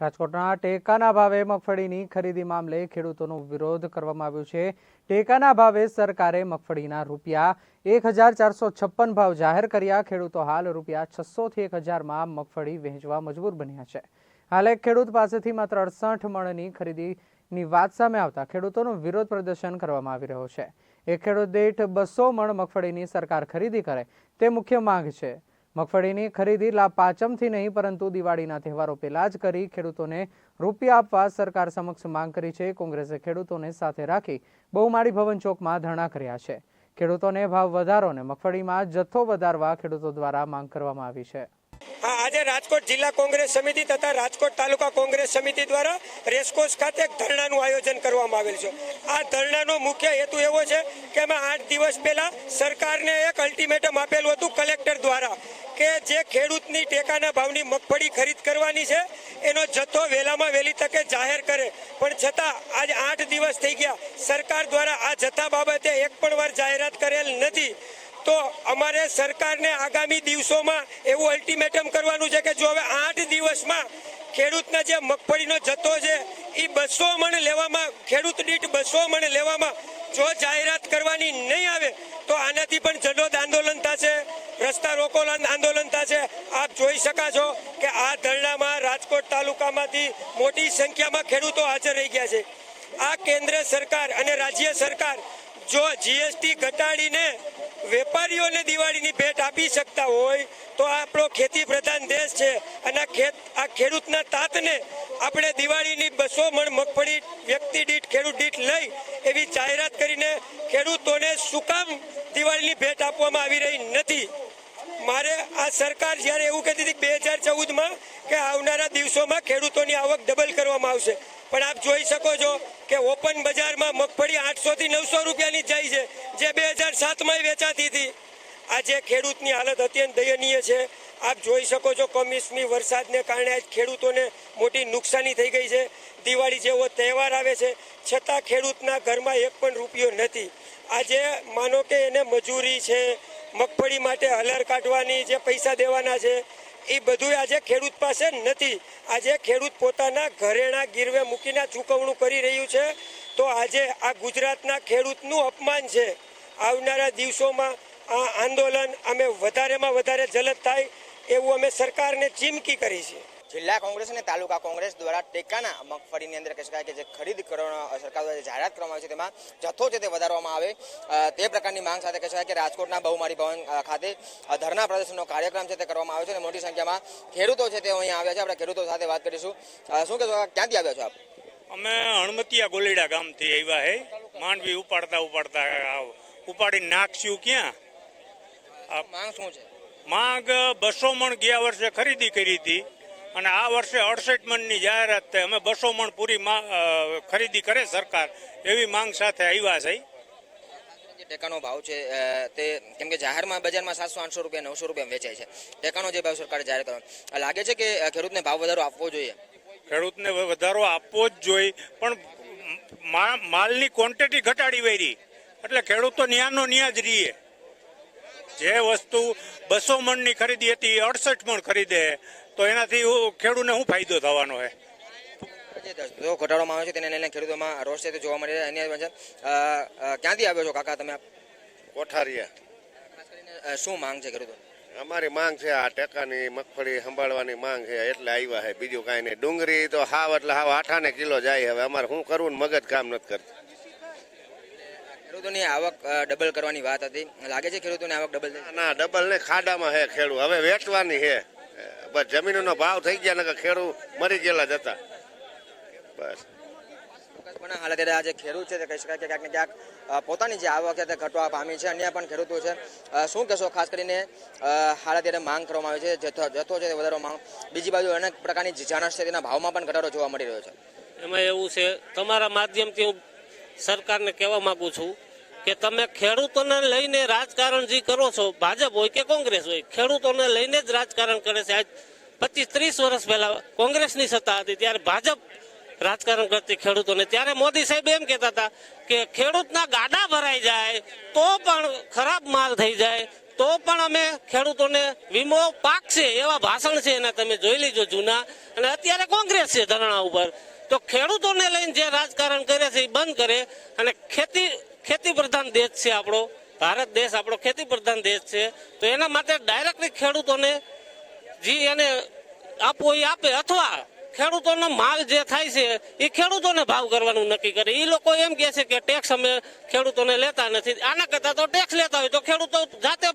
રાજકોટના ટેકાના ભાવે મગફળીની ખરીદી મામલે ખેડૂતોનો વિરોધ કરવામાં આવ્યો છે. ટેકાના ભાવે સરકારે મગફળીના રૂપિયા એક હજાર ચારસો છપ્પન ભાવ જાહેર કર્યા. ખેડૂતો હાલ રૂપિયા છસોથી એક હજારમાં મગફળી વહેંચવા મજબૂર બન્યા છે. હાલ એક ખેડૂત પાસેથી માત્ર અડસઠ મણની ખરીદીની વાત સામે આવતા ખેડૂતોનો વિરોધ પ્રદર્શન કરવામાં આવી રહ્યો છે. એક ખેડૂત દીઠ બસો મણ મગફળીની સરકાર ખરીદી કરે તે મુખ્ય માંગ છે. મગફળીની ખરીદી લાભ પાંચમથી નહીં, પરંતુ દિવાળીના તહેવારો પહેલા જ કરી ખેડૂતોને રૂપિયા આપવા સરકાર સમક્ષ માંગ કરી છે. કોંગ્રેસે ખેડૂતોને સાથે રાખી બહુમાળી ભવન ચોકમાં ધરણા કર્યા છે. ખેડૂતોને ભાવ વધારો અને મગફળીમાં જથ્થો વધારવા ખેડૂતો દ્વારા માંગ કરવામાં આવી છે. આજે રાજકોટ જિલ્લા કોંગ્રેસ સમિતિ તથા રાજકોટ તાલુકા કોંગ્રેસ સમિતિ દ્વારા રેસકોર્સ ખાતે એક ધરણાનું આયોજન કરવામાં આવેલ છે. આ ધરણાનો મુખ્ય હેતુ એવો છે કે અમે આઠ દિવસ પહેલા સરકારને એક અલ્ટિમેટમ આપેલું હતું કલેક્ટર ખેડૂતની ટેકાના ભાવની મગફળી ખરીદ કરવાની છે. એનો જથ્થો વહેલામાં વહેલી તકે જાહેર કરે. પણ છતાં આજ આઠ દિવસ થઈ ગયા. સરકાર દ્વારા આ જથ્થા બાબતે એક પણ વાર જાહેરાત કરેલ નથી. તો અમારે સરકારને આગામી દિવસોમાં એવું અલ્ટિમેટમ કરવાનું છે કે જો હવે આઠ દિવસમાં ખેડૂતના જે મગફળીનો જથ્થો છે, એ બસો મણ લેવામાં, ખેડૂત દીઠ બસો મણ લેવામાં જો જાહેરાત કરવાની નહીં આવે, તો આનાથી પણ જનોદ આંદોલન થશે. રસ્તા રોકો આંદોલન થશે. આપ જોઈ શકા છો કે આ ધરણામાં રાજકોટ તાલુકામાંથી મોટી સંખ્યામાં ખેડૂતો હાજર રહી ગયા છે. આ કેન્દ્ર સરકાર અને રાજ્ય સરકાર જો જીએસટી ઘટાડીને વેપારીઓને દિવાળીની ભેટ આપી શકતા હોય, તો આપણો ખેતી પ્રધાન દેશ છે અને આ ખેડૂતના તાતને આપણે દિવાળીની બસો મણ મગફળી વ્યક્તિ દીઠ, ખેડૂત દીઠ લઈ એવી જાહેરાત કરીને ખેડૂતોને શું કામ દિવાળીની ભેટ આપવામાં આવી રહી નથી. મારે આ સરકાર જ્યારે એવું કહેતી હતી બે હજાર ચૌદમાં કે આવનારા દિવસોમાં ખેડૂતોની આવક ડબલ કરવામાં આવશે. પણ આપ જોઈ શકો છો કે ઓપન બજારમાં મગફળી આઠસો થી નવસો રૂપિયાની જાય છે, જે બે હજાર સાતમાં વેચાતી હતી. આજે ખેડૂતની હાલત અત્યંત દયનીય છે. આપ જોઈ શકો છો કમોસમી વરસાદને કારણે આજ ખેડૂતોને મોટી નુકસાની થઈ ગઈ છે. દિવાળી જેવો તહેવાર આવે છે, છતાં ખેડૂતના ઘરમાં એક પણ રૂપિયો નથી. આજે માનો કે એને મજૂરી છે, મગફળી માટે હલર કાઢવાની, જે પૈસા દેવાના છે, એ બધું આજે ખેડૂત પાસે નથી. આજે ખેડૂત પોતાના ઘરેણા ગીરવે મૂકીને ચૂકવણું કરી રહ્યું છે, તો આજે આ ગુજરાતના ખેડૂતનું અપમાન છે. આવનારા દિવસોમાં આ આંદોલન અમે વધારેમાં વધારે જલદ થાય એવું અમે સરકારને ચીમકી કરી છે. જિલ્લા કોંગ્રેસ અને તાલુકા કોંગ્રેસ દ્વારા ટેકાના મગફળીની અંદર કહી શકાય કે જે ખરીદ કરવાનો સરકાર દ્વારા જે જાહેરાત કરવામાં આવી છે તેમાં જથ્થો છે તે વધારવામાં આવે તે પ્રકારની માંગ સાથે કહી શકાય કે રાજકોટના બહુમાળી ભવન ખાતે ધરના પ્રદર્શનનો કાર્યક્રમ છે તે કરવામાં આવ્યો છે અને મોટી સંખ્યામાં ખેડૂતો છે તે અહીંયા આવ્યા છે. આપણે ખેડૂતો સાથે વાત કરીશું. શું કહેશો ક્યાંથી આવ્યા છો આપ? અમે હણમતિયા ગોલીડા ગામથી આવ્યા હે. માંડવી ઉપાડતા ઉપાડતા ઉપાડી ઉપાડીને નાખશું ક્યાં? માંગ શું છે? માંગ બસો મણ ગયા વર્ષે ખરીદી કરી હતી અને આ વર્ષે અડસઠ મણની જાહેરાત થઈ અમે બસો મણ પૂરી મા- ખરીદી કરે સરકાર. એવી માંગ સાથે આવ્યા છે. ટેકાનો ભાવ છે તે કેમ કે જાહેરમાં બજારમાં સાતસો આઠસો રૂપિયા નવસો રૂપિયા વેચાય છે. ટેકાનો જે ભાવ સરકારે જાહેર કર્યો. લાગે છે કે ખેડૂતને ભાવ વધારો આપવો જોઈએ? ખેડૂતને વધારો આપવો જ જોઈએ પણ માલની ક્વોન્ટિટી ઘટાડી વૈરી. એટલે ખેડૂતો ન્યાનો ન્યા જ રહીએ જે વસ્તુ બસો મણની ખરીદી હતી અડસઠ મણ ખરીદે તો એનાથી હું- ખેડૂતને શું ફાયદો થવાનો છે જો ઘટાડવામાં આવે છે તેને લઈને ખેડૂતોમાં રોષ છે તે જોવા મળી રહ્યા અન્ય છે ક્યાંથી આવ્યો છો કાકા તમે? કોઠારીયા. શું માંગ છે ખેડૂતો અમારી માંગ છે આ ટેકાની મગફળી સંભાળવાની માંગ છે એટલે આવ્યા છે બીજું કાંઈ નહીં. ડુંગળી તો હાવ એટલે હાવ આઠાને કિલો જાય હવે. અમારે શું કરવું ને મગજ કામ નથી કરતું. ખેડૂતોની આવક ડબલ કરવાની વાત હતી. લાગે છે ખેડૂતોની આવક ડબલ ના ડબલ ને ખાડામાં હે ખેડૂ હવે વેચવાની હે. બસ જમીનનો ભાવ થઈ ગયા ને ખેડૂ મરી ગયેલા જતા બસ. પણ હાલ અત્યારે આ જે ખેડૂત છે તે કહી શકાય કે ક્યાંક ને ક્યાંક પોતાની જે આવક છે તે ઘટવા પામી છે અન્ય પણ ખેડૂતો છે. શું કહેશો? ખાસ કરીને હાલ અત્યારે માંગ કરવામાં આવી છે જથ્થો જથ્થો છે તે વધારવા માંગ. બીજી બાજુ અનેક પ્રકારની જે છે તેના ભાવમાં પણ ઘટાડો જોવા મળી રહ્યો છે. એમાં એવું છે તમારા માધ્યમથી હું સરકારને કહેવા માંગુ છું કે તમે ખેડૂતોને લઈને રાજકારણ જે કરો છો, ભાજપ હોય કે કોંગ્રેસ હોય, ખેડૂતોને લઈને જ રાજકારણ કરે છે. આજ પચીસ ત્રીસ વર્ષ પહેલા કોંગ્રેસની સત્તા હતી, ત્યારે ભાજપ રાજકારણ કરતી ખેડૂતોને. ત્યારે મોદી સાહેબ એમ કહેતા હતા કે ખેડૂતના ગાડા ભરાઈ જાય, તો પણ ખરાબ માલ થઈ જાય, તો પણ અમે ખેડૂતોને વીમો પાકશે, એવા ભાષણ છે એના તમે જોઈ લીજો જૂના. અને અત્યારે કોંગ્રેસ છે ધરણા ઉપર. તો ખેડૂતોને લઈને જે રાજકારણ કરે છે એ બંધ કરે. અને ખેતી ખેતી પ્રધાન દેશ છે આપણો, ભારત દેશ આપણો ખેતી પ્રધાન દેશ છે. તો એના માટે ડાયરેક્ટલી ખેડૂતોને જે એને આપવો એ આપે અથવા ખેડૂતોનો માલ જે થાય છે, એ ખેડૂતોને ભાવ કરવાનું નક્કી કરે. એ લોકો એમ કહે છે કે ટેક્સ અમે ખેડૂતોને લેતા નથી. આના કરતા તો ટેક્સ લેતા હોય તો ખેડૂતો જાતે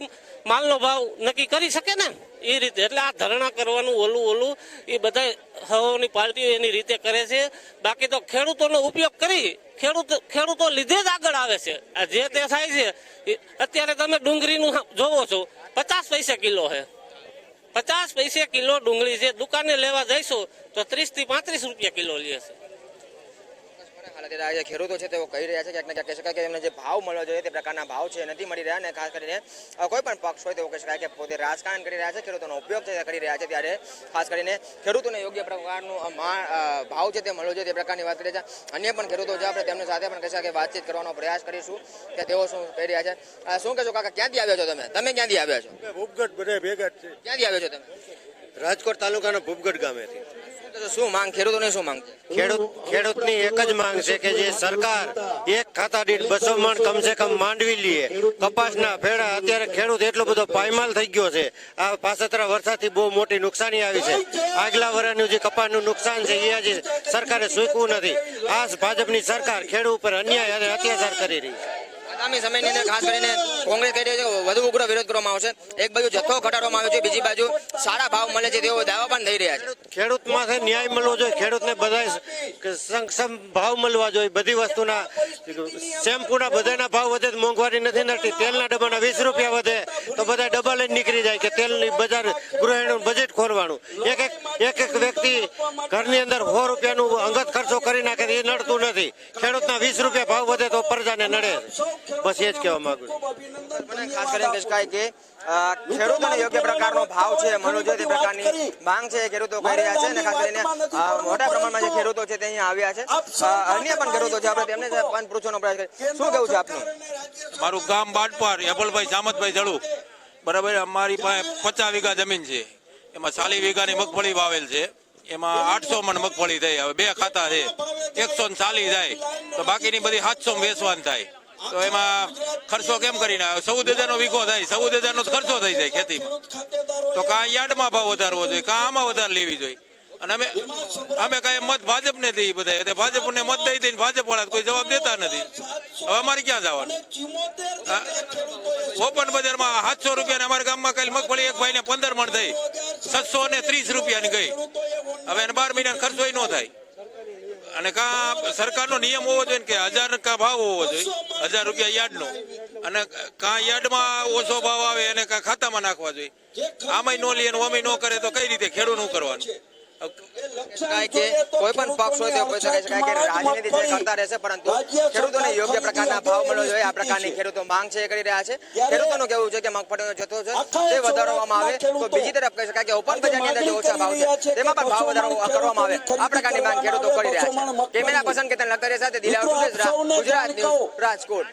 માલનો ભાવ નક્કી કરી શકે ને? એ રીતે. એટલે આ ધરણા કરવાનું ઓલું ઓલું એ બધા હવાની પાર્ટીઓ એની રીતે કરે છે. બાકી તો ખેડૂતોનો ઉપયોગ કરી ખેડૂત ખેડૂતો લીધે જ આગળ આવે છે. આ જે તે થાય છે અત્યારે તમે ડુંગળીનું જોવો છો, પચાસ પૈસા કિલો છે. પચાસ પૈસે કિલો ડુંગળી છે દુકાને લેવા જઈશો, તો ત્રીસથી પાંત્રીસ રૂપિયા કિલો લે છે. અત્યારે જે ખેડૂતો છે તેઓ કહી રહ્યા છે ક્યાંક ને ક્યાંક કહી શકાય કે એમને જે ભાવ મળવો જોઈએ તે પ્રકારના ભાવ છે નથી મળી રહ્યા અને ખાસ કરીને કોઈ પણ પક્ષ હોય તેઓ કહી શકાય કે પોતે રાજકારણ કરી રહ્યા છે ખેડૂતોનો ઉપયોગ છે કરી રહ્યા છે ત્યારે ખાસ કરીને ખેડૂતોને યોગ્ય પ્રકારનું ભાવ છે તે મળવો જોઈએ તે પ્રકારની વાત કરી છે. અન્ય પણ ખેડૂતો છે આપણે તેમની સાથે પણ કહી શકાય કે વાતચીત કરવાનો પ્રયાસ કરીશું કે તેઓ શું કહી રહ્યા છે. શું કહેશો કાકા ક્યાંથી આવ્યા છો તમે? તમે ક્યાંથી આવ્યા છો? ભૂપગઢ બધે ભેગા છે ક્યાંથી આવ્યા છો તમે? રાજકોટ તાલુકાના ભૂપગઢ ગામેથી. શું માંગ? ખેડૂતોની શું માંગ ખેડૂત ખેડૂતની એક જ માંગ છે કે જે સરકાર એક ખાતા દીઠ બસો મણ કમસે કમ માંડવી લઈએ કપાસના ભેડા અત્યારે ખેડૂત એટલો બધો પાયમાલ થઈ ગયો છે. આ પાસતરા વરસાદથી બહુ મોટી નુકસાની આવી છે. આગલા વર્ષનું જે કપાસનું નુકસાન છે એ આજે સરકારે ચૂકવું નથી. આ ભાજપની સરકાર ખેડૂત ઉપર અન્યાય અને અત્યાચાર કરી રહી છે. આગામી સમયની અંદર ખાસ કરીને કોંગ્રેસ કહી રહી છે વધુ ઉગ્ર વિરોધ કરવામાં આવશે. એક બાજુ જથ્થો ઘટાડવામાં આવ્યો છે બીજી બાજુ સારા ભાવ મળે છે તેવો દાવા પણ થઈ રહ્યા છે. ખેડૂત માથે ન્યાય મળવો જોઈએ. ખેડૂતને બધા સક્ષમ ભાવ મળવા જોઈએ. બધી વસ્તુના શેમ્પૂના બધાના ભાવ વધે, મોંઘવારી નથી નડતી. તેલના ડબ્બાના વીસ રૂપિયા વધે, તો બધા ડબ્બા લઈને નીકળી જાય કે તેલની બજાર ગૃહિણીનું બજેટ ખોરવાનું. એક એક એક એક વ્યક્તિ ઘરની અંદર સો રૂપિયાનું અંગત ખર્ચો કરી નાખે એ નડતું નથી. ખેડૂતના વીસ રૂપિયા ભાવ વધે તો પ્રજાને નડે. બસ એ જ કહેવા માંગુ ખાસ કરીને કે ખેડૂતોને યોગ્ય પ્રકારનો ભાવ છે મળવો જોઈએ તે પ્રકારની માંગ છે ખેડૂતો કહી રહ્યા છે અને ખાસ કરીને મોટા પ્રમાણમાં જે ખેડૂતો છે તે અહીંયા આવ્યા છે. અન્ય પણ ખેડૂતો છે આપણે તેમને પણ પૂછવાનો પ્રયાસ કરીએ. શું કેવું છે આપનું? મારું ગામ બાટપાર એબલભાઈ સામતભાઈ જડુ. બરાબર અમારી પાસે પચાસ વીઘા જમીન છે. એમાં ચાલીસ વીઘાની મગફળી વાવેલ છે. એમાં આઠસો મણ મગફળી થઈ હવે બે ખાતા છે. એકસો ને ચાલીસ જાય. તો બાકીની બધી સાતસો વેચવાન થાય. તો એમાં ખર્ચો કેમ કરીને આવે? ચૌદ હજારનો વીઘો થાય, ચૌદ હજારનો ખર્ચો થઈ જાય ખેતીમાં. તો કાં યાર્ડમાં ભાવ વધારવો જોઈએ, કાં આમાં વધારે લેવી જોઈએ? અને અમે અમે કાંઈ મત ભાજપને દઈએ બધા એટલે ભાજપને મત દઈ દઈને ભાજપ વાળા કોઈ જવાબ દેતા નથી. હવે અમારે ક્યાં જવાનું? ઓપન બજારમાં સાતસો રૂપિયા અમારા ગામમાં કાલે મગફળી એક ભાઈને પંદર મણ થઈ. સત્સો ને ત્રીસ રૂપિયાની ગઈ. હવે એને બાર મહિના ખર્ચો ન થાય. અને કા સરકારનો નિયમ હોવો જોઈએ ને કે હજાર કા ભાવ હોવો જોઈએ. હજાર રૂપિયા યાર્ડનો. અને કા યાર્ડમાં ઓછો ભાવ આવે એને કા ખાતામાં નાખવા જોઈએ. આમાંય નો લે અને ઓમાંય નો કરે તો કઈ રીતે ખેડૂતનું કરવાનું? કે કોઈ પણ પક્ષ હોય તે કહી શકાય કે રાજનીતિ જે કરતા રહેશે પરંતુ ખેડૂતોને યોગ્ય પ્રકારના ભાવ મળવો જોઈએ આ પ્રકારની ખેડૂતો માંગ છે કરી રહ્યા છે. ખેડૂતોનું કેવું છે કે મગફળીનો જથ્થો છે તે વધારવામાં આવે તો બીજી તરફ કહી શકાય કે ઓપન બજારની અંદર જે ઓછા ભાવ છે તેમાં પણ ભાવ વધારો કરવામાં આવે. આ પ્રકારની માંગ ખેડૂતો કરી રહ્યા છે. કેમેરા પસંદ કે લખતરિયા સાથે દિલાવર ગુજરાત ન્યૂઝ રાજકોટ.